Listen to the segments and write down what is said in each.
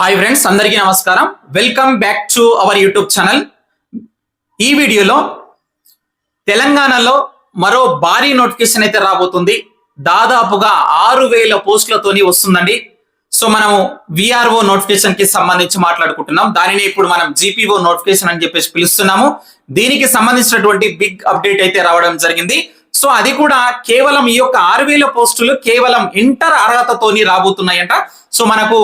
Hi friends అందరికీ నమస్కారం. Welcome back to our YouTube channel ఈ వీడియోలో తెలంగాణలో మరో భారీ నోటిఫికేషన్ అయితే రాబోతుంది. దాదాపుగా ఆరు వేల పోస్టులతోని వస్తుందండి. సో మనం విఆర్ఓ నోటిఫికేషన్కి సంబంధించి మాట్లాడుకుంటున్నాం. దానిని ఇప్పుడు మనం జీపీఓ నోటిఫికేషన్ అని చెప్పేసి పిలుస్తున్నాము. దీనికి సంబంధించినటువంటి బిగ్ అప్డేట్ అయితే రావడం జరిగింది. సో అది కూడా కేవలం ఈ యొక్క ఆరు వేల పోస్టులు కేవలం ఇంటర్ అర్హతతోని రాబోతున్నాయంట. సో మనకు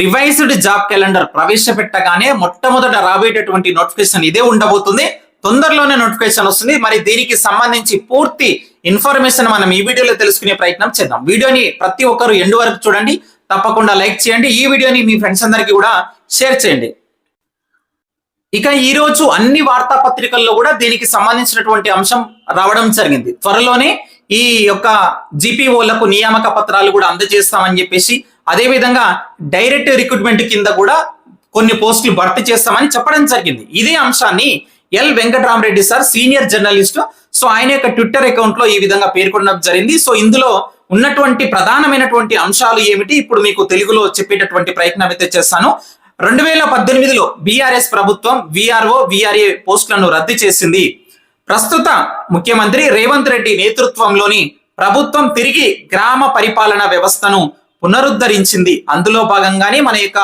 రివైజ్డ్ జాబ్ క్యాలెండర్ ప్రవేశపెట్టగానే మొట్టమొదట రాబోయేటటువంటి నోటిఫికేషన్ ఇదే ఉండబోతుంది. తొందరలోనే నోటిఫికేషన్ వస్తుంది. మరి దీనికి సంబంధించి పూర్తి ఇన్ఫర్మేషన్ మనం ఈ వీడియోలో తెలుసుకునే ప్రయత్నం చేద్దాం. వీడియోని ప్రతి ఒక్కరు ఎండు వరకు చూడండి. తప్పకుండా లైక్ చేయండి. ఈ వీడియోని మీ ఫ్రెండ్స్ అందరికీ కూడా షేర్ చేయండి. ఇక ఈ రోజు అన్ని వార్తాపత్రికల్లో కూడా దీనికి సంబంధించినటువంటి అంశం రావడం జరిగింది. త్వరలోనే ఈ యొక్క జీపీఓలకు నియామక పత్రాలు కూడా అందజేస్తామని చెప్పేసి అదే విధంగా డైరెక్ట్ రిక్రూట్మెంట్ కింద కూడా కొన్ని పోస్టులు భర్తీ చేస్తామని చెప్పడం జరిగింది. ఇదే అంశాన్ని L Venkataramareddy sir senior journalist so ఆయన యొక్క ట్విట్టర్ అకౌంట్లో ఈ విధంగా పేర్కొనడం జరిగింది. సో ఇందులో ఉన్నటువంటి ప్రధానమైనటువంటి అంశాలు ఏమిటి? ఇప్పుడు మీకు తెలుగులో చెప్పేటటువంటి ప్రయత్నం అయితే చేస్తాను. రెండు వేల పద్దెనిమిదిలో బీఆర్ఎస్ ప్రభుత్వం విఆర్ఓ విఆర్ఏ పోస్టులను రద్దు చేసింది. ప్రస్తుత ముఖ్యమంత్రి రేవంత్ రెడ్డి నేతృత్వంలోని ప్రభుత్వం తిరిగి గ్రామ పరిపాలన వ్యవస్థను పునరుద్ధరించింది. అందులో భాగంగానే మన యొక్క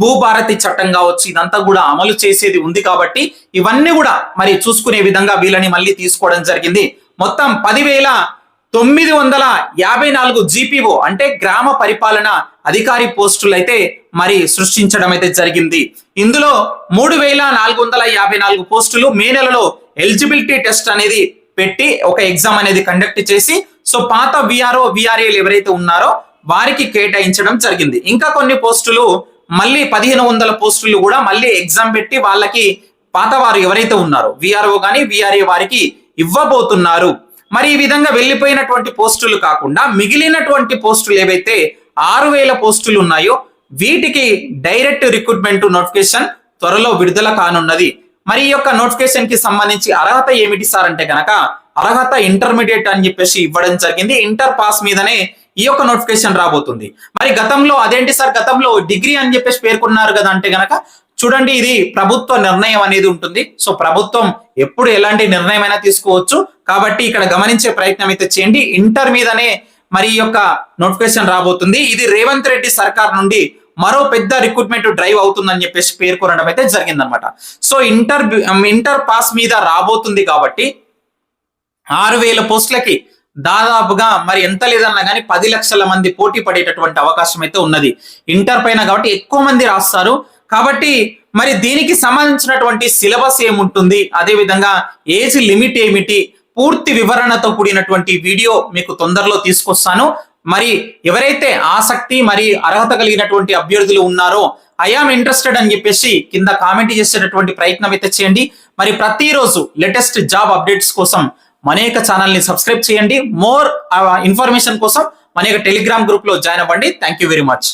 భూభారతి చట్టం కావచ్చు ఇదంతా కూడా అమలు చేసేది ఉంది కాబట్టి ఇవన్నీ కూడా మరి చూసుకునే విధంగా వీళ్ళని మళ్ళీ తీసుకోవడం జరిగింది. మొత్తం పదివేల తొమ్మిది వందల యాభై నాలుగు జీపీఓ అంటే గ్రామ పరిపాలన అధికారి పోస్టులు అయితే మరి సృష్టించడం అయితే జరిగింది. ఇందులో మూడు వేల నాలుగు వందల యాభై నాలుగు పోస్టులు మే నెలలో ఎలిజిబిలిటీ టెస్ట్ అనేది పెట్టి ఒక ఎగ్జామ్ అనేది కండక్ట్ చేసి సో పాత విఆర్ఓ విఆర్ఏలు ఎవరైతే ఉన్నారో వారికి కేటాయించడం జరిగింది. ఇంకా కొన్ని పోస్టులు మళ్ళీ పదిహేను వందల పోస్టులు కూడా మళ్ళీ ఎగ్జామ్ పెట్టి వాళ్ళకి పాత వారు ఎవరైతే ఉన్నారో విఆర్ఓ కానీ విఆర్ఏ వారికి ఇవ్వబోతున్నారు. మరి ఈ విధంగా వెళ్ళిపోయినటువంటి పోస్టులు కాకుండా మిగిలినటువంటి పోస్టులు ఏవైతే ఆరు వేల పోస్టులు ఉన్నాయో వీటికి డైరెక్ట్ రిక్రూట్మెంట్ నోటిఫికేషన్ త్వరలో విడుదల కానున్నది. మరి ఈ యొక్క నోటిఫికేషన్కి సంబంధించి అర్హత ఏమిటి సార్ అంటే గనక అర్హత ఇంటర్మీడియట్ అని చెప్పేసి ఇవ్వడం జరిగింది. ఇంటర్ పాస్ మీదనే ఈ యొక్క నోటిఫికేషన్ రాబోతుంది. మరి గతంలో అదేంటి సార్? గతంలో డిగ్రీ అని చెప్పేసి పేర్కొన్నారు కదా అంటే గనక చూడండి ఇది ప్రభుత్వ నిర్ణయం అనేది ఉంటుంది. సో ప్రభుత్వం ఎప్పుడు ఎలాంటి నిర్ణయం అయినా తీసుకోవచ్చు. కాబట్టి ఇక్కడ గమనించే ప్రయత్నం అయితే చేయండి. ఇంటర్ మీదనే మరి ఈ యొక్క నోటిఫికేషన్ రాబోతుంది. ఇది రేవంత్ రెడ్డి సర్కార్ నుండి మరో పెద్ద రిక్రూట్మెంట్ డ్రైవ్ అవుతుందని చెప్పేసి పేర్కొనడం అయితే జరిగిందనమాట సో ఇంటర్ ఇంటర్ పాస్ మీద రాబోతుంది కాబట్టి ఆరు వేల పోస్టులకి దాదాపుగా మరి ఎంత లేదన్నా కానీ పది లక్షల మంది పోటీ పడేటటువంటి అవకాశం అయితే ఉన్నది. ఇంటర్ పైన కాబట్టి ఎక్కువ మంది రాస్తారు. కాబట్టి మరి దీనికి సంబంధించినటువంటి సిలబస్ ఏముంటుంది? అదే విధంగా ఏజ్ లిమిట్ ఏమిటి? పూర్తి వివరణతో కూడినటువంటి వీడియో మీకు తొందరలో తీసుకొస్తాను. మరి ఎవరైతే ఆసక్తి మరి అర్హత కలిగినటువంటి అభ్యర్థులు ఉన్నారో ఐఆమ్ ఇంట్రెస్టెడ్ అని చెప్పేసి కింద కామెంట్ చేసేటటువంటి ప్రయత్నం అయితే చేయండి. మరి ప్రతిరోజు లేటెస్ట్ జాబ్ అప్డేట్స్ కోసం మన యొక్క ఛానల్ని సబ్స్క్రైబ్ చేయండి. మోర్ ఇన్ఫర్మేషన్ కోసం మన యొక్క టెలిగ్రామ్ గ్రూప్లో జాయిన్ అవ్వండి. Thank you very much